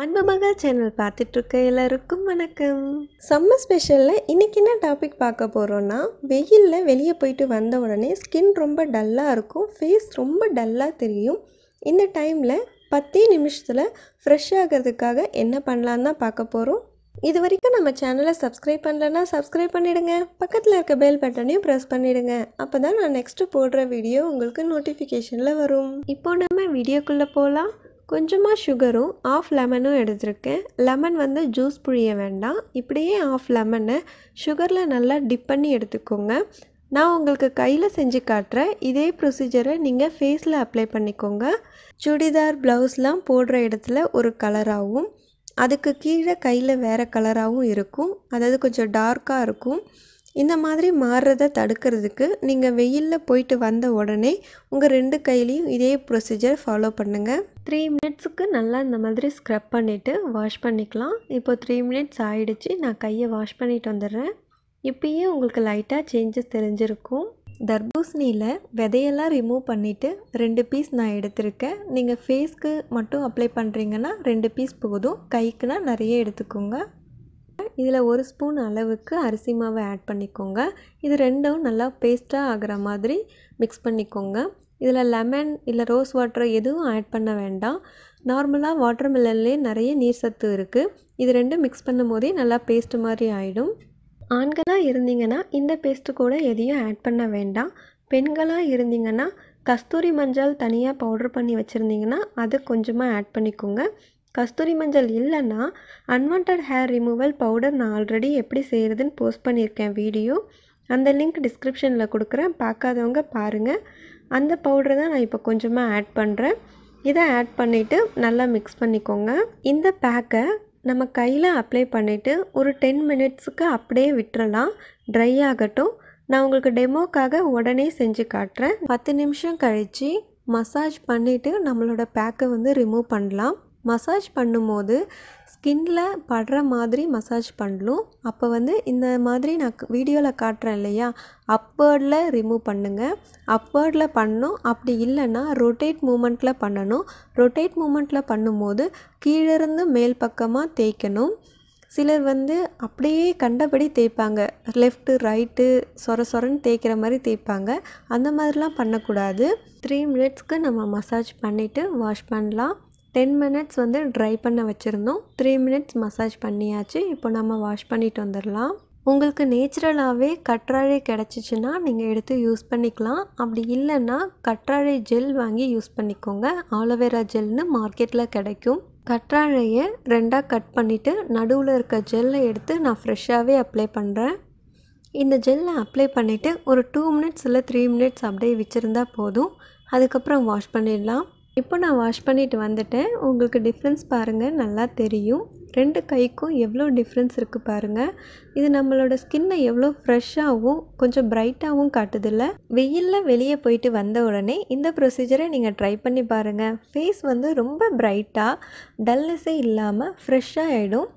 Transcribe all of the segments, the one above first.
அன்பு மகள் சேனல் பார்த்துட்ருக்க எல்லாருக்கும் வணக்கம். சம்மர் ஸ்பெஷலில் இன்றைக்கி என்ன டாபிக் பார்க்க போகிறோன்னா வெயிலில் வெளியே போயிட்டு வந்த உடனே ஸ்கின் ரொம்ப டல்லாக இருக்கும் ஃபேஸ் ரொம்ப டல்லாக தெரியும். இந்த டைமில் பத்தே நிமிஷத்தில் ஃப்ரெஷ் ஆகிறதுக்காக என்ன பண்ணலான்னு தான் பார்க்க போகிறோம் இது வரைக்கும் நம்ம சேனலை சப்ஸ்கிரைப் பண்ணலன்னா சப்ஸ்கிரைப் பண்ணிடுங்க. பக்கத்தில் இருக்க பெல் பட்டனையும் ப்ரெஸ் பண்ணிவிடுங்க அப்போ தான் நான் நெக்ஸ்ட்டு போடுற வீடியோ உங்களுக்கு நோட்டிஃபிகேஷனில் வரும். இப்போ நம்ம வீடியோக்குள்ளே போகலாம் கொஞ்சமாக சுகரும் ஆஃப் லெமனும் எடுத்திருக்கேன். லெமன் வந்து ஜூஸ் புழிய வேண்டாம். இப்படியே ஆஃப் லெமனை சுகரில் நல்லா டிப் பண்ணி எடுத்துக்கோங்க. நான் உங்களுக்கு கையில் செஞ்சு காட்டுறேன். இதே ப்ரொசீஜரை நீங்கள் ஃபேஸில் அப்ளை பண்ணிக்கோங்க. சுடிதார் ப்ளவுஸ்லாம் போடுற இடத்துல ஒரு கலராகவும் அதுக்கு கீழே கையில் வேறு கலராகவும் இருக்கும். அதாவது கொஞ்சம் டார்க்காக இருக்கும். இந்த மாதிரி மாறுறதை தடுக்கிறதுக்கு நீங்கள் வெயிலில் போயிட்டு வந்த உடனே உங்கள் ரெண்டு கையிலையும் இதே ப்ரொசீஜர் ஃபாலோ பண்ணுங்கள் த்ரீ மினிட்ஸுக்கு நல்லா இந்த மாதிரி ஸ்க்ரப் பண்ணிவிட்டு வாஷ் பண்ணிக்கலாம். இப்போ த்ரீ மினிட்ஸ் ஆகிடுச்சு நான் கையை வாஷ் பண்ணிட்டு வந்துடுறேன். இப்பயே உங்களுக்கு லைட்டாக சேஞ்சஸ் தெரிஞ்சிருக்கும். தர்பூசணியில் விதையெல்லாம் ரிமூவ் பண்ணிவிட்டு ரெண்டு பீஸ் நான் எடுத்திருக்கேன். நீங்கள் ஃபேஸ்க்கு மட்டும் அப்ளை பண்ணுறீங்கன்னா ரெண்டு பீஸ் போதும். கைக்குனா நிறைய எடுத்துக்கோங்க. இதில் ஒரு ஸ்பூன் அளவுக்கு அரிசி மாவை ஆட் பண்ணிக்கோங்க. இது ரெண்டும் நல்லா பேஸ்ட்டாக ஆகிற மாதிரி மிக்ஸ் பண்ணிக்கோங்க. இதில் லெமன் இல்லை ரோஸ் வாட்டர் எதுவும் ஆட் பண்ண வேண்டாம். நார்மலாக வாட்டர் மில்லன்லேயே நிறைய நீர் சத்து இருக்குது இது ரெண்டும் மிக்ஸ் பண்ணும் போதே நல்லா பேஸ்ட்டு மாதிரி ஆகிடும் ஆண்களாக இருந்தீங்கன்னா இந்த பேஸ்ட்டு கூட எதையும் ஆட் பண்ண வேண்டாம். பெண்களாக இருந்தீங்கன்னா கஸ்தூரி மஞ்சள் தனியாக பவுட்ரு பண்ணி வச்சுருந்தீங்கன்னா அதை கொஞ்சமாக ஆட் பண்ணிக்கோங்க. கஸ்தூரி மஞ்சள் இல்லைன்னா அன்வான்ட் ஹேர் ரிமூவல் பவுடர் நான் ஆல்ரெடி எப்படி செய்கிறதுன்னு போஸ்ட் பண்ணியிருக்கேன் வீடியோ. அந்த லிங்க் டிஸ்கிரிப்ஷனில் கொடுக்குறேன். பார்க்காதவங்க பாருங்கள் அந்த பவுடரை தான் நான் இப்போ கொஞ்சமாக ஆட் பண்ணுறேன் இதை ஆட் பண்ணிவிட்டு நல்லா மிக்ஸ் பண்ணிக்கோங்க. இந்த பேக்கை நம்ம கையில் அப்ளை பண்ணிவிட்டு ஒரு டென் மினிட்ஸுக்கு அப்படியே விட்டுறலாம். ட்ரை ஆகட்டும். நான் உங்களுக்கு டெமோக்காக உடனே செஞ்சு காட்டுறேன். பத்து நிமிஷம் கழித்து மசாஜ் பண்ணிவிட்டு நம்மளோட பேக்கை வந்து ரிமூவ் பண்ணலாம். மசாஜ் பண்ணும்போது ஸ்கின்ல படுற மாதிரி மசாஜ் பண்ணலும் அப்போ வந்து இந்த மாதிரி நான் வீடியோவில் காட்டுறேன் இல்லையா? அப்பர்டில் ரிமூவ் பண்ணுங்கள் அப்பர்டில் பண்ணணும். அப்படி இல்லைன்னா ரொட்டேட் மூமெண்ட்டில் பண்ணணும். ரொட்டேட் மூமெண்ட்டில் பண்ணும்போது கீழிருந்து மேல் பக்கமாக தேய்க்கணும். சிலர் வந்து அப்படியே கண்டபடி தேய்ப்பாங்க. லெஃப்ட்டு ரைட்டு சொர சொரன்னு தேய்க்கிற மாதிரி தேய்ப்பாங்க. அந்த மாதிரிலாம் பண்ணக்கூடாது. த்ரீ மினிட்ஸ்க்கு நம்ம மசாஜ் பண்ணிவிட்டு வாஷ் பண்ணலாம். டென் மினிட்ஸ் வந்து ட்ரை பண்ண வச்சுருந்தோம். த்ரீ மினிட்ஸ் மசாஜ் பண்ணியாச்சு. இப்போ நம்ம வாஷ் பண்ணிட்டு வந்துடலாம். உங்களுக்கு நேச்சுரலாகவே கற்றாழை கிடச்சிச்சின்னா நீங்கள் எடுத்து யூஸ் பண்ணிக்கலாம். அப்படி இல்லைன்னா கற்றாழை ஜெல் வாங்கி யூஸ் பண்ணிக்கோங்க. ஆலோவேரா ஜெல்னு மார்க்கெட்டில் கிடைக்கும். கற்றாழையை ரெண்டாக கட் பண்ணிவிட்டு நடுவில் இருக்க ஜெல்லை எடுத்து நான் ஃப்ரெஷ்ஷாகவே அப்ளை பண்ணுறேன் இந்த ஜெல்லை அப்ளை பண்ணிவிட்டு ஒரு டூ மினிட்ஸ் இல்லை த்ரீ மினிட்ஸ் அப்படியே வச்சுருந்தா போதும். அதுக்கப்புறம் வாஷ் பண்ணிடலாம். இப்போ நான் வாஷ் பண்ணிட்டு வந்துட்டேன். உங்களுக்கு டிஃப்ரென்ஸ் பாருங்கள் நல்லா தெரியும். ரெண்டு கைக்கும் எவ்வளோ டிஃப்ரென்ஸ் இருக்குது பாருங்கள் இது நம்மளோட ஸ்கின்னை எவ்வளோ ஃப்ரெஷ்ஷாகவும் கொஞ்சம் பிரைட்டாகவும் காட்டுதில்ல. வெயிலில் வெளியே போயிட்டு வந்த உடனே இந்த ப்ரொசீஜரை நீங்கள் ட்ரை பண்ணி பாருங்கள் ஃபேஸ் வந்து ரொம்ப பிரைட்டாக டல்னஸே இல்லாமல் ஃப்ரெஷ்ஷாக ஆகிடும்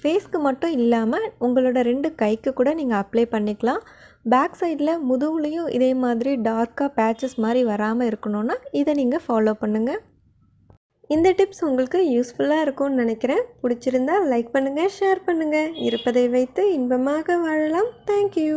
ஃபேஸ்க்கு மட்டும் இல்லாமல் உங்களோட ரெண்டு கைக்கு கூட நீங்கள் அப்ளை பண்ணிக்கலாம். பேக் சைடில் முதுகுலையும் இதே மாதிரி டார்க்காக பேச்சஸ் மாதிரி வராமல் இருக்கணும்னா இதை நீங்கள் ஃபாலோ பண்ணுங்கள் இந்த டிப்ஸ் உங்களுக்கு யூஸ்ஃபுல்லாக இருக்கும்னு நினைக்கிறேன். பிடிச்சிருந்தா லைக் பண்ணுங்கள் ஷேர் பண்ணுங்கள் இருப்பதை வைத்து இன்பமாக வாழலாம். தேங்க்யூ